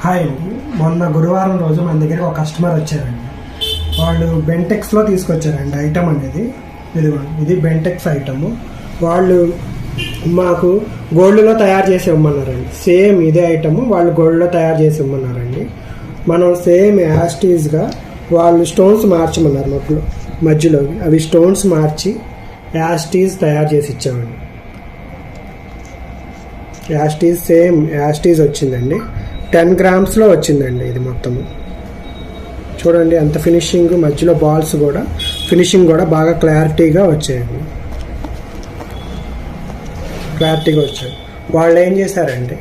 Hi అండి. మొన్న గురువారం రోజు మన దగ్గర ఒక కస్టమర్ వచ్చారండి. వాళ్ళు బెంటెక్స్లో తీసుకొచ్చారండి ఐటమ్ అనేది. ఇది ఇది బెంటెక్స్ ఐటమ్ వాళ్ళు మాకు గోల్డ్లో తయారు చేసి ఇవ్వమన్నారండి. సేమ్ ఇదే ఐటమ్ వాళ్ళు గోల్డ్లో తయారు చేసి ఇవ్వమన్నారండి. మనం సేమ్ యాస్టీజ్గా వాళ్ళు స్టోన్స్ మార్చమన్నారు మొక్కలు మధ్యలో అవి స్టోన్స్ మార్చి యాస్టీస్ తయారు చేసి ఇచ్చామండి. యాస్టీస్ సేమ్ యాస్టీస్ వచ్చిందండి. టెన్ గ్రామ్స్లో వచ్చిందండి ఇది మొత్తము చూడండి అంత ఫినిషింగ్ మధ్యలో బాల్స్ కూడా ఫినిషింగ్ కూడా బాగా క్లారిటీగా వచ్చాయండి. క్లారిటీగా వచ్చాయి. వాళ్ళు ఏం చేశారంటే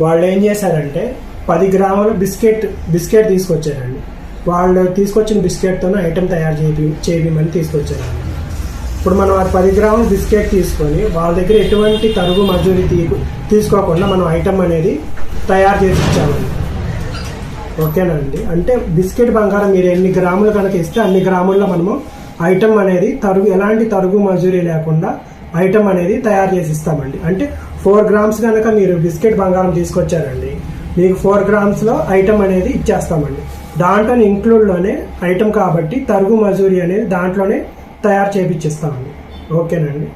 వాళ్ళు ఏం చేశారంటే పది గ్రాముల బిస్కెట్ బిస్కెట్ తీసుకొచ్చారండి. వాళ్ళు తీసుకొచ్చిన బిస్కెట్తోనే ఐటెం తయారు చేపి చేయమని తీసుకొచ్చారండి. ఇప్పుడు మనం ఆ పది గ్రాముల బిస్కెట్ తీసుకొని వాళ్ళ దగ్గర ఎటువంటి తరుగు మజూరి తీ తీసుకోకుండా మనం ఐటెం అనేది తయారు చేసి ఇచ్చామండి ఓకేనండి. అంటే బిస్కెట్ బంగారం మీరు ఎన్ని గ్రాములు కనుక ఇస్తే అన్ని గ్రాముల్లో మనము ఐటమ్ అనేది తరుగు ఎలాంటి తరుగు మజూరీ లేకుండా ఐటమ్ అనేది తయారు చేసి ఇస్తామండి. అంటే ఫోర్ గ్రామ్స్ కనుక మీరు బిస్కెట్ బంగారం తీసుకొచ్చారండి మీకు ఫోర్ గ్రామ్స్లో ఐటమ్ అనేది ఇచ్చేస్తామండి. దాంట్లో ఇంక్లూడ్లోనే ఐటమ్ కాబట్టి తరుగు మజూరీ అనేది దాంట్లోనే తయారు చేపించిస్తామండి ఓకేనండి.